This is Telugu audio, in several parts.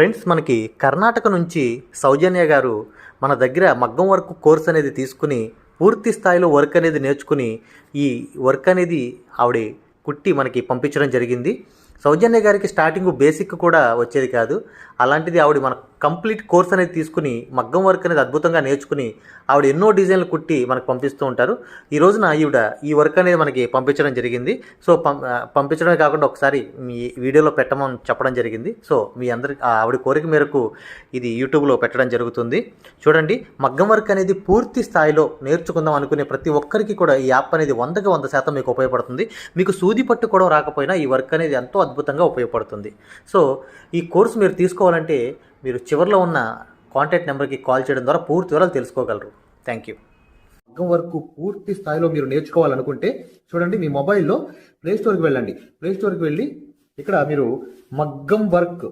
ఫ్రెండ్స్ మనకి కర్ణాటక నుంచి సౌజన్య గారు మన దగ్గర మగ్గం వర్క్ కోర్స్ అనేది తీసుకుని పూర్తి స్థాయిలో వర్క్ అనేది నేర్చుకుని ఈ వర్క్ అనేది ఆవిడ కుట్టి మనకి పంపించడం జరిగింది. సౌజన్య గారికి స్టార్టింగ్ బేసిక్ కూడా వచ్చేది కాదు. అలాంటిది ఆవిడ మన కంప్లీట్ కోర్స్ అనేది తీసుకుని మగ్గం వర్క్ అనేది అద్భుతంగా నేర్చుకుని ఆవిడ ఎన్నో డిజైన్లు కుట్టి మనకు పంపిస్తూ ఉంటారు. ఈ రోజున ఈవిడ ఈ వర్క్ అనేది మనకి పంపించడం జరిగింది. సో పం పంపించడమే కాకుండా ఒకసారి మీ వీడియోలో పెట్టమని చెప్పడం జరిగింది. సో మీ అందరి ఆవిడ కోరిక మేరకు ఇది యూట్యూబ్లో పెట్టడం జరుగుతుంది. చూడండి మగ్గం వర్క్ అనేది పూర్తి స్థాయిలో నేర్చుకుందాం అనుకునే ప్రతి ఒక్కరికి కూడా ఈ యాప్ అనేది వందకి వంద శాతం మీకు ఉపయోగపడుతుంది. మీకు సూది పట్టుకోవడం రాకపోయినా ఈ వర్క్ అనేది ఎంతో అద్భుతంగా ఉపయోగపడుతుంది. సో ఈ కోర్స్ మీరు తీసుకోవాలంటే మీరు చివరిలో ఉన్న కాంటాక్ట్ నెంబర్కి కాల్ చేయడం ద్వారా పూర్తి వివరాలు తెలుసుకోగలరు. Thank you. మగ్గం వర్క్ పూర్తి స్థాయిలో మీరు నేర్చుకోవాలనుకుంటే చూడండి మీ మొబైల్లో ప్లే స్టోర్కి వెళ్ళండి. ప్లేస్టోర్కి వెళ్ళి ఇక్కడ మీరు మగ్గం వర్క్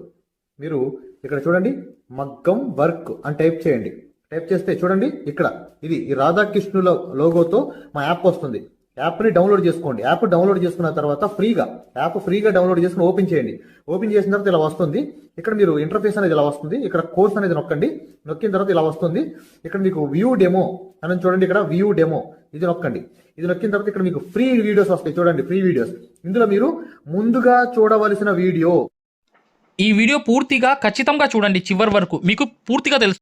మీరు ఇక్కడ చూడండి మగ్గం వర్క్ అని టైప్ చేయండి. టైప్ చేస్తే చూడండి ఇక్కడ ఇది ఈ రాధాకృష్ణుల లోగోతో మా యాప్ వస్తుంది. యాప్ని డౌన్లోడ్ చేసుకోండి. యాప్ డౌన్లోడ్ చేసుకున్న తర్వాత ఫ్రీగా యాప్ ఫ్రీగా డౌన్లోడ్ చేసుకుని ఓపెన్ చేయండి. ఓపెన్ చేసిన తర్వాత ఇలా వస్తుంది. ఇక్కడ మీరు ఇంటర్ఫేస్ అనేది ఇలా వస్తుంది. ఇక్కడ కోర్స్ అనేది నొక్కండి. నొక్కిన తర్వాత ఇలా వస్తుంది. ఇక్కడ మీకు వ్యూ డెమో అని చూడండి. ఇక్కడ వ్యూ డెమో ఇది నొక్కండి. ఇది నొక్కిన తర్వాత ఇక్కడ మీకు ఫ్రీ వీడియోస్ వస్తాయి. చూడండి ఫ్రీ వీడియోస్ ఇందులో మీరు ముందుగా చూడవలసిన వీడియో ఈ వీడియో పూర్తిగా ఖచ్చితంగా చూడండి చివరి వరకు. మీకు పూర్తిగా తెలుసు.